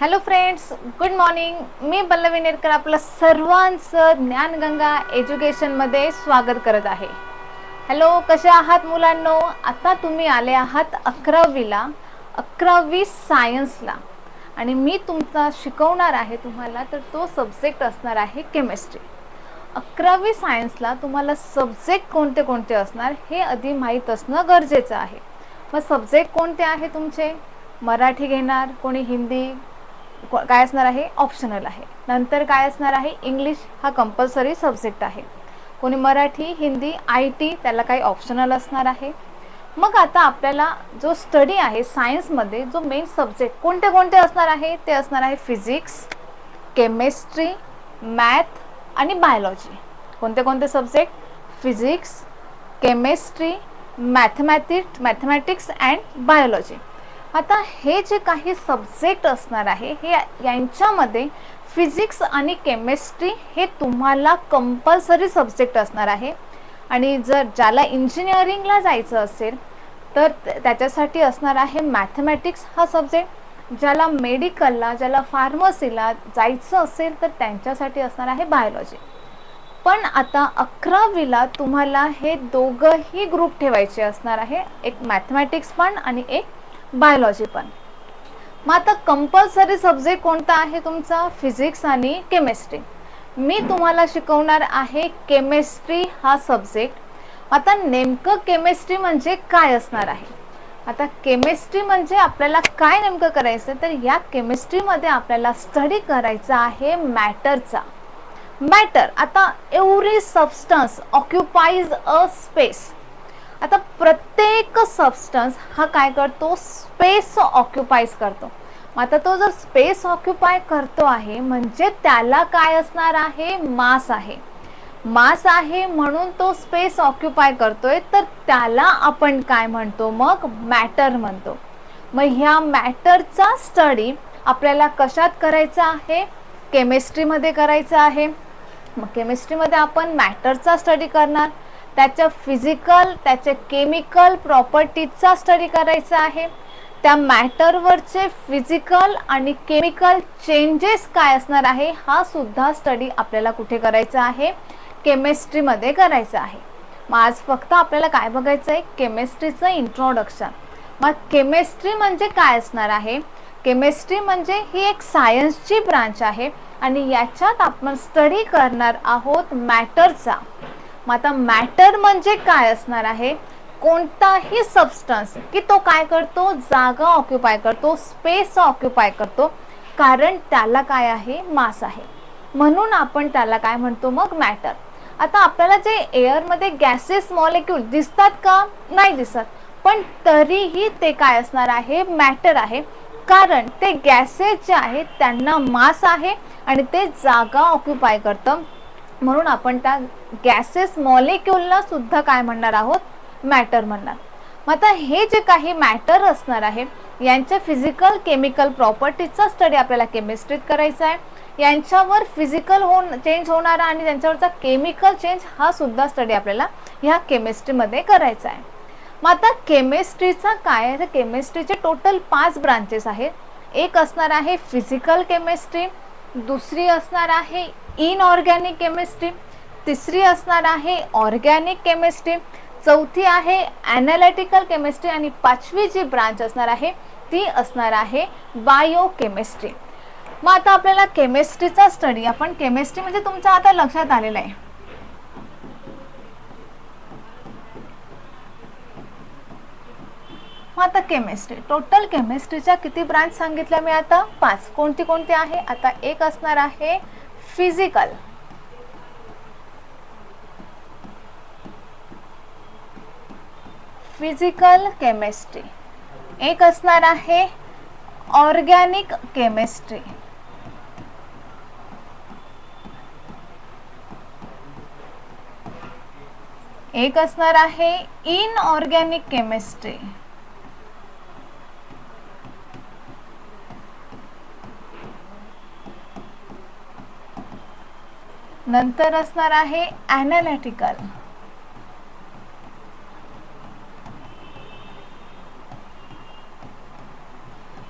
Hello friends good morning मी पल्लवी नेरकर आपलं सर्वांचं ज्ञानगंगा एज्युकेशनमध्ये स्वागत करत आहे. हॅलो कशा आहात मुलांनो? आता तुम्ही आले आहात अकरावीला अकरावी सायन्सला आणि मी तुमचा शिकवणार आहे तुम्हाला तर तो सब्जेक्ट असणार आहे केमिस्ट्री अकरावी सायन्सला तुम्हाला सब्जेक्ट कोणते कोणते असणार हे आधी माहीत असणं गरजेचं आहे. मग सब्जेक्ट कोणते आहे तुमचे? मराठी घेणार कोणी हिंदी काय असणार आहे? ऑप्शनल आहे. नंतर काय असणार आहे? इंग्लिश हा कंपल्सरी सब्जेक्ट आहे. कोणी मराठी हिंदी आय टी त्याला काही ऑप्शनल असणार आहे. मग आता आपल्याला जो स्टडी आहे सायन्समध्ये जो मेन सब्जेक्ट कोणते कोणते असणार आहे? ते असणार आहे फिजिक्स केमिस्ट्री मॅथ आणि बायोलॉजी कोणते कोणते subject physics chemistry mathematics mathematics and biology आता हे जे काही सब्जेक्ट असणार आहे हे यांच्यामध्ये फिजिक्स आणि केमिस्ट्री हे तुम्हाला कंपल्सरी सब्जेक्ट असणार आहे. आणि जर ज्याला इंजिनिअरिंगला जायचं असेल तर त्याच्यासाठी असणार आहे मॅथमॅटिक्स हा सब्जेक्ट ज्याला मेडिकलला ज्याला फार्मसीला जायचं असेल तर त्यांच्यासाठी असणार आहे बायोलॉजी पण आता अकरावीला तुम्हाला हे दोघंही ग्रुप ठेवायचे असणार आहे. एक मॅथमॅटिक्स पण आणि एक बायोलॉजी पण. मग आता कंपल्सरी सब्जेक्ट कोणता आहे तुमचा? फिजिक्स आणि केमिस्ट्री मी तुम्हाला शिकवणार आहे केमिस्ट्री हा सब्जेक्ट आता नेमकं केमिस्ट्री म्हणजे काय असणार आहे? आता केमिस्ट्री म्हणजे आपल्याला काय नेमकं करायचं? तर या केमिस्ट्रीमध्ये आपल्याला स्टडी करायचा आहे मॅटरचा मॅटर आता every substance occupies a space आता प्रत्येक सबस्टन्स हा काय करतो? स्पेस ऑक्युपाईज करतो. मग आता तो जर स्पेस ऑक्युपाय करतो आहे म्हणजे त्याला काय असणार आहे? मास आहे. मास आहे म्हणून तो स्पेस ऑक्युपाय करतोय तर त्याला आपण काय म्हणतो? मग मॅटर म्हणतो. मग ह्या मॅटरचा स्टडी आपल्याला कशात करायचा आहे? केमिस्ट्रीमध्ये करायचा आहे. मग केमिस्ट्रीमध्ये आपण मॅटरचा स्टडी करणार. त्याच्या फिजिकल त्याच्या केमिकल प्रॉपर्टीजचा स्टडी करायचा आहे. त्या मॅटरवरचे फिजिकल आणि केमिकल चेंजेस काय असणार आहे हा सुद्धा स्टडी आपल्याला कुठे करायचा आहे? केमिस्ट्रीमध्ये करायचा आहे. मग आज फक्त आपल्याला काय बघायचं आहे केमिस्ट्रीचं इंट्रोडक्शन मग केमिस्ट्री म्हणजे काय असणार आहे? केमिस्ट्री म्हणजे ही एक सायन्सची ब्रांच आहे आणि याच्यात आपण स्टडी करणार आहोत मॅटरचा मग आता मॅटर म्हणजे काय असणार आहे? कोणताही सबस्टन्स की तो काय करतो? जागा ऑक्युपाय करतो स्पेस ऑक्युपाय करतो. कारण त्याला काय आहे? मास आहे. म्हणून आपण त्याला काय म्हणतो? मग मॅटर आता आपल्याला जे एअरमध्ये गॅसेस मॉलिक्यूल दिसतात का? नाही दिसत. पण तरीही ते काय असणार आहे? मॅटर आहे. कारण ते गॅसेस जे आहेत त्यांना मास आहे आणि ते जागा ऑक्युपाय करतं. म्हणून आपण त्या गॅसेस मॉलिक्युलला सुद्धा काय म्हणणार आहोत? मॅटर म्हणणार. मग आता हे जे काही मॅटर असणार आहे यांच्या फिजिकल केमिकल प्रॉपर्टीजचा स्टडी आपल्याला केमिस्ट्रीत करायचा आहे. यांच्यावर फिजिकल हो चेंज होणारा आणि त्यांच्यावरचा केमिकल चेंज हा सुद्धा स्टडी आपल्याला ह्या केमिस्ट्रीमध्ये करायचा आहे. मग आता केमिस्ट्रीचा काय आहे? तर केमिस्ट्रीचे टोटल पाच ब्रांचेस आहेत. एक असणार आहे फिजिकल केमिस्ट्री दुसरी असणार आहे इनऑर्गॅनिक केमिस्ट्री तिसरी असणार आहे ऑर्गॅनिक केमिस्ट्री चौथी आहे ॲनालिटिकल केमिस्ट्री आणि पाचवी जी ब्रांच असणार आहे ती असणार आहे बायो केमिस्ट्री मग आता आपल्याला केमिस्ट्रीचा स्टडी आपण केमिस्ट्री म्हणजे तुमच्या आता लक्षात आलेलं आहे. मग आता केमिस्ट्री टोटल केमिस्ट्रीच्या किती ब्रांच सांगितल्या मी आता? पाच. कोणती कोणती आहे? आता एक असणार आहे फिजिकल फिजिकल केमिस्ट्री एक असणार आहे ऑर्गॅनिक केमिस्ट्री एक असणार आहे इनऑर्गॅनिक केमिस्ट्री नंतर असणार आहे ॲनालिटिकल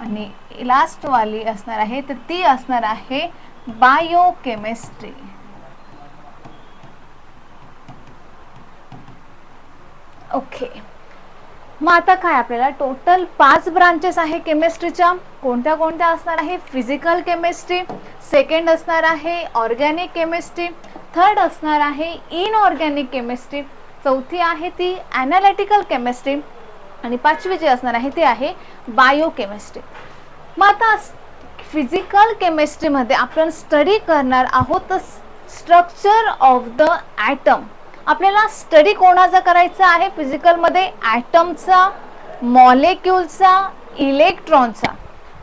आणि लास्टवाली असणार आहे तर ती असणार आहे बायोकेमिस्ट्री ओके मग आता काय आपल्याला टोटल पाच ब्रांचेस आहे केमिस्ट्रीच्या कोणत्या कोणत्या असणार आहे? फिजिकल केमिस्ट्री सेकंड असणार आहे ऑर्गॅनिक केमिस्ट्री थर्ड असणार आहे इनऑर्गॅनिक केमिस्ट्री चौथी आहे ती ॲनालिटिकल केमिस्ट्री आणि पाचवी जी असणार आहे ती आहे बायोकेमिस्ट्री मग आता फिजिकल केमिस्ट्रीमध्ये आपण स्टडी करणार आहोत स्ट्रक्चर ऑफ द ॲटम आपल्याला स्टडी कोणाचा करायचा आहे? फिजिकलमध्ये ॲटमचा मॉलेक्युलचा इलेक्ट्रॉनचा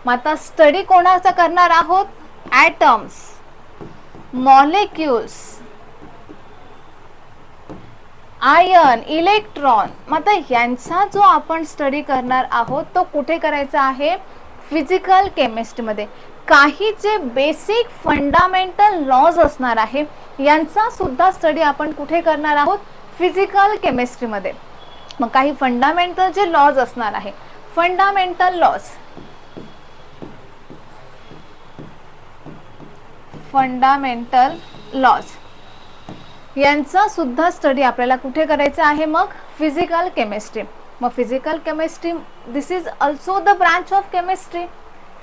मग आता स्टडी कोणाचा करणार आहोत? ॲटम्स मॉलेक्युल्स आयन इलेक्ट्रॉन मग आता यांचा जो आपण स्टडी करणार आहोत तो कुठे करायचा आहे? फिजिकल केमिस्ट्रीमध्ये काही जे बेसिक फंडामेंटल लॉज असणार आहे यांचा सुद्धा स्टडी आपण कुठे करणार आहोत? फिजिकल केमिस्ट्रीमध्ये मग काही फंडामेंटल जे लॉज असणार आहे फंडामेंटल लॉज फंडामेंटल लॉज यांचा सुद्धा स्टडी आपल्याला कुठे करायचा आहे मग? फिजिकल केमिस्ट्री मग physical chemistry this is also the branch of chemistry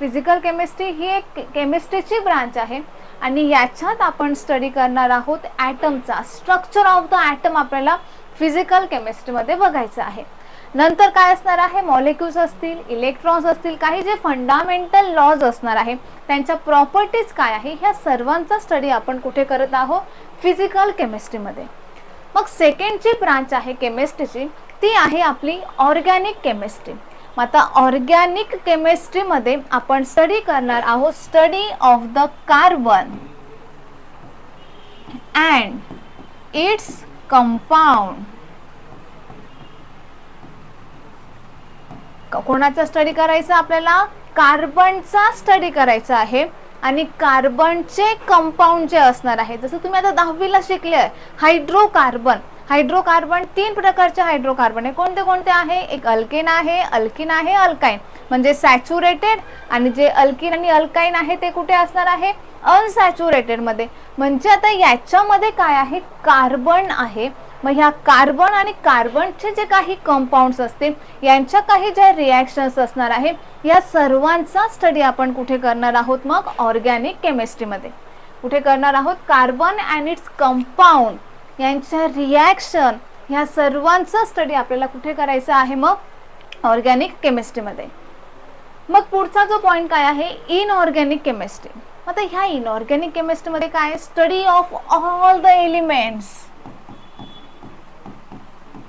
physical chemistry ही एक केमिस्ट्रीची ब्रांच आहे. आणि याच्यात आपण स्टडी करणार आहोत ॲटमचा स्ट्रक्चर ऑफ द ॲटम आपल्याला फिजिकल केमिस्ट्रीमध्ये बघायचं आहे. नंतर काय असणार आहे? मॉलिक्युल्स असतील इलेक्ट्रॉन्स असतील काही जे फंडामेंटल लॉज असणार आहे त्यांच्या प्रॉपर्टीज काय आहे? ह्या सर्वांचा स्टडी आपण कुठे करत आहोत? फिजिकल केमिस्ट्रीमध्ये मग सेकंड जी ब्रांच आहे केमिस्ट्रीची ती आहे आपली ऑर्गॅनिक केमिस्ट्री मग आता ऑर्गॅनिक केमिस्ट्रीमध्ये आपण स्टडी करणार आहोत study of the carbon and its compound कोणाचा स्टडी करायचा आपल्याला? कार्बनचा स्टडी करायचा आहे. आणि कार्बनचे कंपाऊंड जे असणार आहे जसं तुम्ही आता दहावीला शिकले आहे हायड्रोकार्बन हायड्रोकार्बन तीन प्रकारचे हायड्रोकार्बन आहे. कोणते कोणते आहे? एक अल्केन आहे अल्किन आहे अल्काईन. म्हणजे सॅच्युरेटेड आणि जे अल्किन आणि अल्काईन आहे ते कुठे असणार आहे? अनसॅच्युरेटेडमध्ये. म्हणजे आता याच्यामध्ये काय आहे? कार्बन आहे. मग ह्या कार्बन आणि कार्बनचे जे काही कंपाऊंड्स असतील यांच्या काही ज्या रिॲक्शन्स असणार आहे या सर्वांचा स्टडी आपण कुठे करणार आहोत? मग ऑर्गॅनिक केमिस्ट्रीमध्ये कुठे करणार आहोत? कार्बन अँड इट्स कंपाऊंड यांच्या रिॲक्शन ह्या सर्वांचा स्टडी आपल्याला कुठे करायचा आहे मग? ऑर्गॅनिक केमिस्ट्रीमध्ये मग पुढचा जो पॉईंट काय आहे? इनऑर्गॅनिक केमिस्ट्री आता ह्या इनऑर्गॅनिक केमिस्ट्रीमध्ये काय? Study of all the elements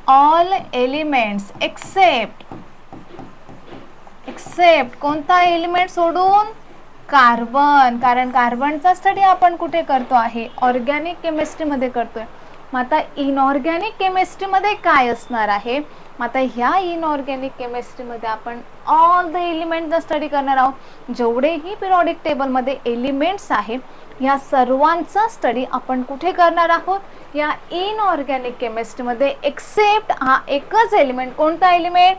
all elements except except कोणता एलिमेंट सोडून? कार्बन कारण कार्बनचा स्टडी आपण कुठे करतो आहे? ऑर्गॅनिक केमिस्ट्रीमध्ये करतोय. मग आता इनऑर्गॅनिक केमिस्ट्रीमध्ये काय असणार आहे? मग आता ह्या इनऑर्गॅनिक केमिस्ट्रीमध्ये आपण ऑल द एलिमेंटचा स्टडी करणार आहोत. जेवढेही पिरियॉडिक टेबलमध्ये एलिमेंट्स आहे ह्या सर्वांचा स्टडी आपण कुठे करणार आहोत? या इनऑर्गॅनिक केमिस्ट्रीमध्ये एक्सेप्ट हा एकच एलिमेंट कोणता एलिमेंट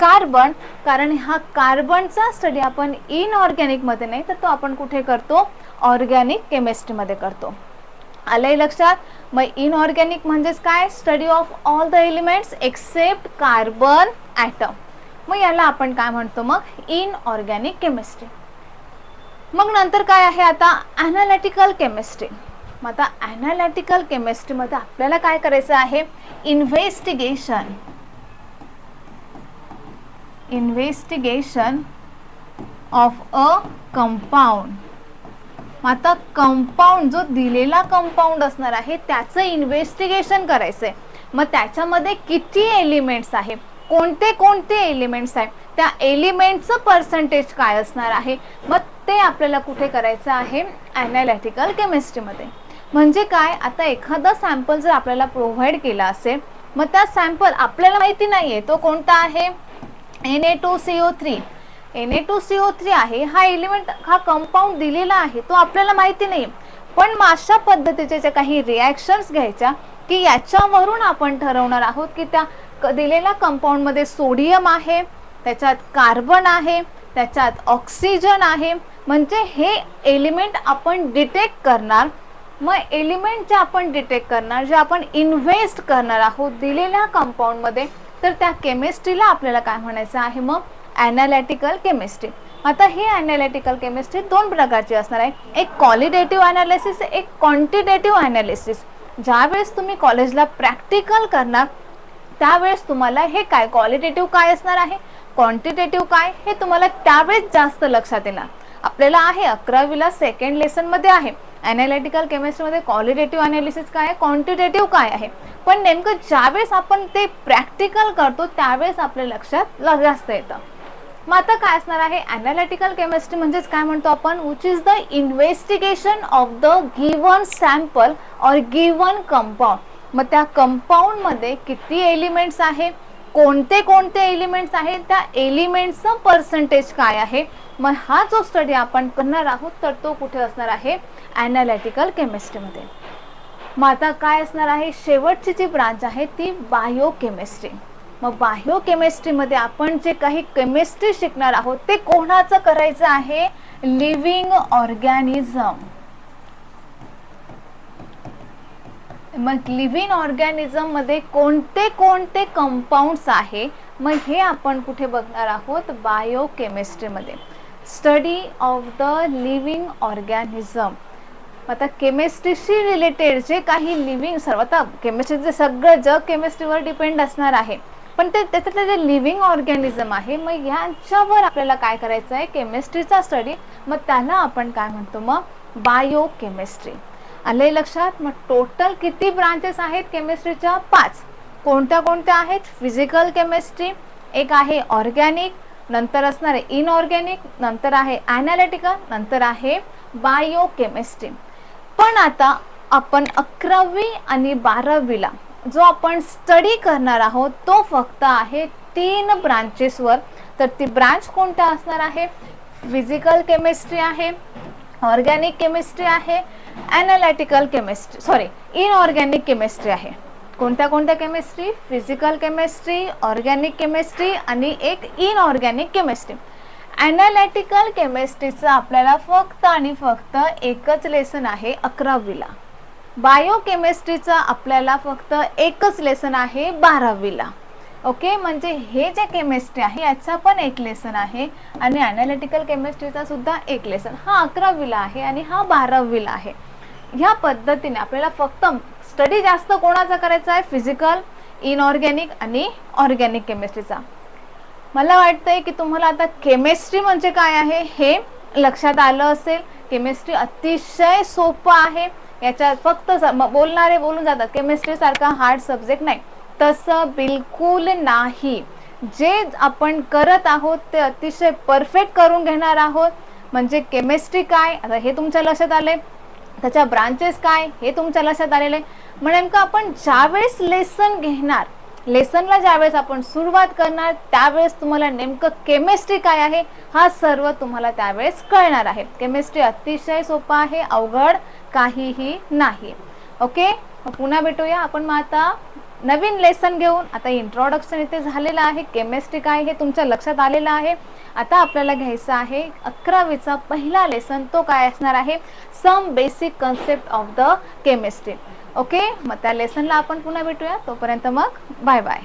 कार्बन कारण हा कार्बनचा स्टडी आपण इनऑर्गॅनिकमध्ये नाही तर तो आपण कुठे करतो? ऑर्गॅनिक केमिस्ट्रीमध्ये करतो. आलंय लक्षात. मग इनऑर्गॅनिक म्हणजेच काय? Study of all the elements except carbon atom मग याला आपण काय म्हणतो? मग इनऑर्गॅनिक केमिस्ट्री मग नंतर काय आहे आता? ॲनालिटिकल केमिस्ट्री मग आता ॲनालिटिकल केमिस्ट्रीमध्ये आपल्याला काय करायचं आहे? Investigation investigation of a compound मग आता कंपाऊंड जो दिलेला कंपाऊंड असणार आहे त्याचं इन्व्हेस्टिगेशन करायचं आहे मग त्याच्यामध्ये किती एलिमेंट्स आहे? कोणते कोणते एलिमेंट्स आहेत त्या एलिमेंटचं पर्सेंटेज काय असणार आहे? मग ते आपल्याला कुठे करायचं आहे? ॲनालिटिकल केमिस्ट्रीमध्ये म्हणजे काय? आता एखादा सॅम्पल जर आपल्याला प्रोव्हाइड केला असेल मग त्या सॅम्पल आपल्याला माहिती नाही आहे तो कोणता आहे? N A two C O three N A two C O three आहे. हा एलिमेंट हा कंपाऊंड दिलेला आहे. तो आपल्याला माहिती नाही पण मग अशा पद्धतीचे जे काही रिॲक्शन्स घ्यायच्या की याच्यावरून आपण ठरवणार आहोत की त्या दिलेल्या कंपाऊंडमध्ये सोडियम आहे त्याच्यात कार्बन आहे त्याच्यात ऑक्सिजन आहे. म्हणजे हे एलिमेंट आपण डिटेक्ट करणार. मग एलिमेंट जे आपण डिटेक्ट करणार जे आपण इन्व्हेस्ट करणार आहोत दिलेल्या कंपाऊंडमध्ये तर त्या केमिस्ट्रीला आपल्याला काय म्हणायचं आहे? मग ॲनालिटिकल केमिस्ट्री आता ही ॲनालिटिकल केमिस्ट्री दोन प्रकारची असणार आहे. एक क्वालिटेटिव्ह ॲनालिसिस एक क्वांटिटेटिव्ह ॲनालिसिस ज्यावेळेस तुम्ही कॉलेजला प्रॅक्टिकल करणार त्यावेळेस तुम्हाला हे काय क्वालिटेटिव्ह काय असणार आहे? क्वांटिटेटिव्ह काय हे तुम्हाला त्यावेळेस जास्त लक्षात येणार. आपल्याला आहे अकरावीला सेकंड लेसनमध्ये आहे. ॲनालिटिकल केमिस्ट्रीमध्ये क्वालिटेटिव्ह ॲनालिसिस काय आहे क्वांटिटेटिव्ह काय आहे? पण नेमकं ज्यावेळेस आपण ते प्रॅक्टिकल करतो त्यावेळेस आपल्या लक्षात ल- जास्त येतं. मग आता काय असणार आहे? अनालिटिकल केमिस्ट्री म्हणजेच काय म्हणतो आपण? Which is the investigation of the given sample or given compound मग त्या कंपाऊंडमध्ये किती एलिमेंट्स आहे कोणते कोणते एलिमेंट्स आहेत? त्या एलिमेंट्सचं पर्सेंटेज काय आहे? मग हा जो स्टडी आपण करणार आहोत तर तो कुठे असणार आहे? अनालिटिकल केमिस्ट्रीमध्ये मग आता काय असणार आहे? शेवटची जी ब्रांच आहे ती बायो केमिस्ट्री मग बाह्य केमिस्ट्रीमध्ये आपण जे काही केमिस्ट्री शिकणार आहोत ते कोणाचं करायचं आहे? Living organism. मग लिव्हिंग ऑर्गॅनिझममध्ये कोणते कोणते कंपाऊंड्स आहे? मग हे आपण कुठे बघणार आहोत? बायो केमिस्ट्रीमध्ये study of the living organism. आता केमिस्ट्रीशी रिलेटेड जे काही लिव्हिंग सर्व आता केमिस्ट्रीचे सगळं जग केमिस्ट्रीवर डिपेंड असणार आहे. पण ते त्याच्यातलं जे लिव्हिंग ऑर्गॅनिझम आहे मग ह्याच्यावर आपल्याला काय करायचं आहे केमिस्ट्रीचा स्टडी मग त्याला आपण काय म्हणतो? मग बायो केमिस्ट्री आले लक्षात? मग टोटल किती ब्रांचेस आहेत केमिस्ट्रीच्या पाच. कोणत्या कोणत्या आहेत? फिजिकल केमिस्ट्री एक आहे ऑर्गॅनिक नंतर असणार आहे इनऑर्गॅनिक नंतर आहे ॲनालिटिकल नंतर आहे बायो केमिस्ट्री पण आता आपण अकरावी आणि बारावीला जो आपण स्टडी करणार आहोत तो फक्त आहे तीन ब्रांचेसवर तर ती ब्रांच कोणत्या असणार आहे? फिजिकल केमिस्ट्री आहे ऑर्गॅनिक केमिस्ट्री आहे analytical chemistry sorry inorganic chemistry आहे. कोणत्या कोणत्या chemistry physical chemistry organic chemistry आणि एक इनऑर्गॅनिक केमिस्ट्री ॲनालिटिकल केमिस्ट्रीचं आपल्याला फक्त आणि फक्त एकच लेसन आहे अकरावीला. बायोकेमिस्ट्रीचा आपल्याला फक्त एकच लेसन आहे बारावीला. ओके म्हणजे हे जे केमिस्ट्री आहे याचा पण एक लेसन आहे. आणि अनालिटिकल केमिस्ट्रीचा सुद्धा एक लेसन हा अकरावीला आहे आणि हा बारावीला आहे. ह्या पद्धतीने आपल्याला फक्त स्टडी जास्त कोणाचा करायचा आहे? फिजिकल इनऑर्गॅनिक आणि ऑर्गॅनिक केमिस्ट्रीचा मला वाटतंय की तुम्हाला आता केमिस्ट्री म्हणजे काय आहे हे लक्षात आलं असेल. केमिस्ट्री अतिशय सोपं आहे. याच्यात फक्त स- बोलणारे बोलून जातात. केमिस्ट्री सारखा हार्ड सब्जेक्ट नाही. तसं बिलकुल नाही. जे आपण करत आहोत ते अतिशय परफेक्ट करून घेणार आहोत. म्हणजे केमिस्ट्री काय? आता हे तुमच्या लक्षात आले त्याच्या ब्रांचेस काय? हे तुमच्या लक्षात आलेले म्हणजे मग नेमकं आपण ज्यावेळेस लेसन घेणार लेसनला ज्यावेळेस आपण सुरुवात करणार त्यावेळेस तुम्हाला नेमकं केमिस्ट्री काय आहे हा सर्व तुम्हाला त्यावेळेस कळणार आहे. केमिस्ट्री अतिशय सोपा आहे अवघड काहीही नाही. ओके पुन्हा भेटूया आपण मग आता नवीन लेसन घेऊन. आता इंट्रोडक्शन इथे झालेलं आहे. केमिस्ट्री काय हे तुमच्या लक्षात आलेलं आहे. आता आपल्याला घ्यायचं आहे अकरावीचा पहिला लेसन तो काय असणार आहे? Some basic concept of the chemistry okay? मग त्या लेसनला आपण पुन्हा भेटूया. तोपर्यंत मग बाय बाय.